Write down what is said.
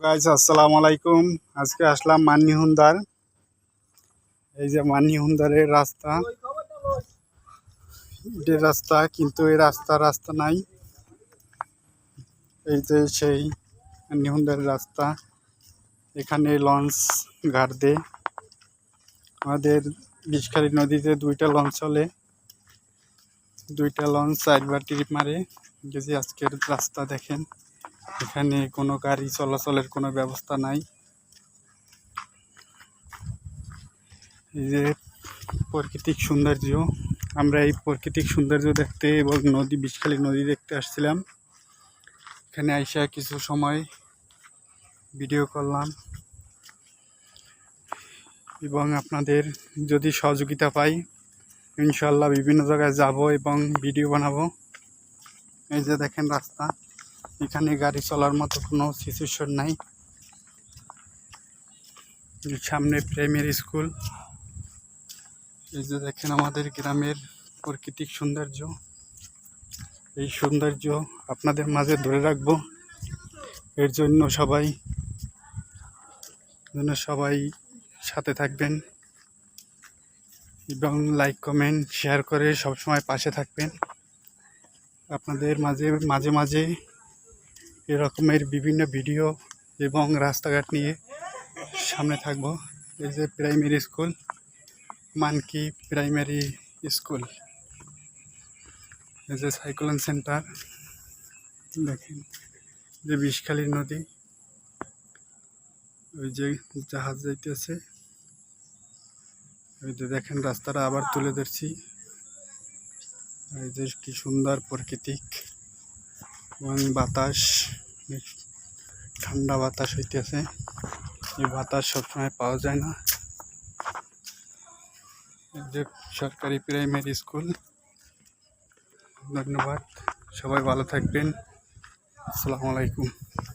Guys আসসালামু আলাইকুম। আজকে আসলাম মান্নি হুন্দার। এই যে মান্নি হুন্দারের রাস্তা। ইটের রাস্তা, কিন্তু এই রাস্তা রাস্তা নাই। এই যে সেই মান্নি হুন্দারের রাস্তা। এখানে লঞ্চ ঘাট দে। আমাদের বিষখালী নদীতে দুইটা লঞ্চ চলে। দুইটা লঞ্চ চারবার ট্রিপ মারে। যদি আজকের রাস্তা দেখেন। এখানে কোনো গাড়ি চলাচলের কোনো ব্যবস্থা নাই। এই যে প্রাকৃতিক সৌন্দর্য, আমরা এই প্রাকৃতিক সৌন্দর্য দেখতে এবং নদী, বিষখালী নদী দেখতে আসছিলাম। এখানে আইসা কিছু সময় ভিডিও করলাম। এবং আপনাদের যদি সহযোগিতা পাই ইনশাল্লাহ বিভিন্ন জায়গায় যাব এবং ভিডিও বানাবো। এই যে দেখেন রাস্তা। এখানে গাড়ি চলার মতো কোনো সিচুয়েশন নাই। সামনে প্রাইমারি স্কুল এই যে দেখেন আমাদের গ্রামের প্রাকৃতিক সৌন্দর্য। এই সৌন্দর্য আপনাদের মাঝে ধরে রাখব। এর জন্য সবাই জন্য সবাই সাথে থাকবেন। এবং লাইক কমেন্ট শেয়ার করে সবসময় পাশে থাকবেন। আপনাদের মাঝে মাঝে মাঝে এরকমের বিভিন্ন ভিডিও এবং রাস্তাঘাট নিয়ে সামনে থাকব। এই যে প্রাইমারি স্কুল মানকি প্রাইমারি স্কুল এই যে সাইক্লোন সেন্টার দেখেন, যে বিষখালী নদী, ওই যে জাহাজ যাইতেছে। ওই যে দেখেন, রাস্তাটা আবার তুলে ধরছি। এই যে কি সুন্দর প্রাকৃতিক এবং বাতাস ঠান্ডা বাতাস হইতেছে। এই বাতাস সবসময় পাওয়া যায় না। যে সরকারি প্রাইমারি স্কুল, ধন্যবাদ। সবাই ভালো থাকবেন। আসসালামু আলাইকুম।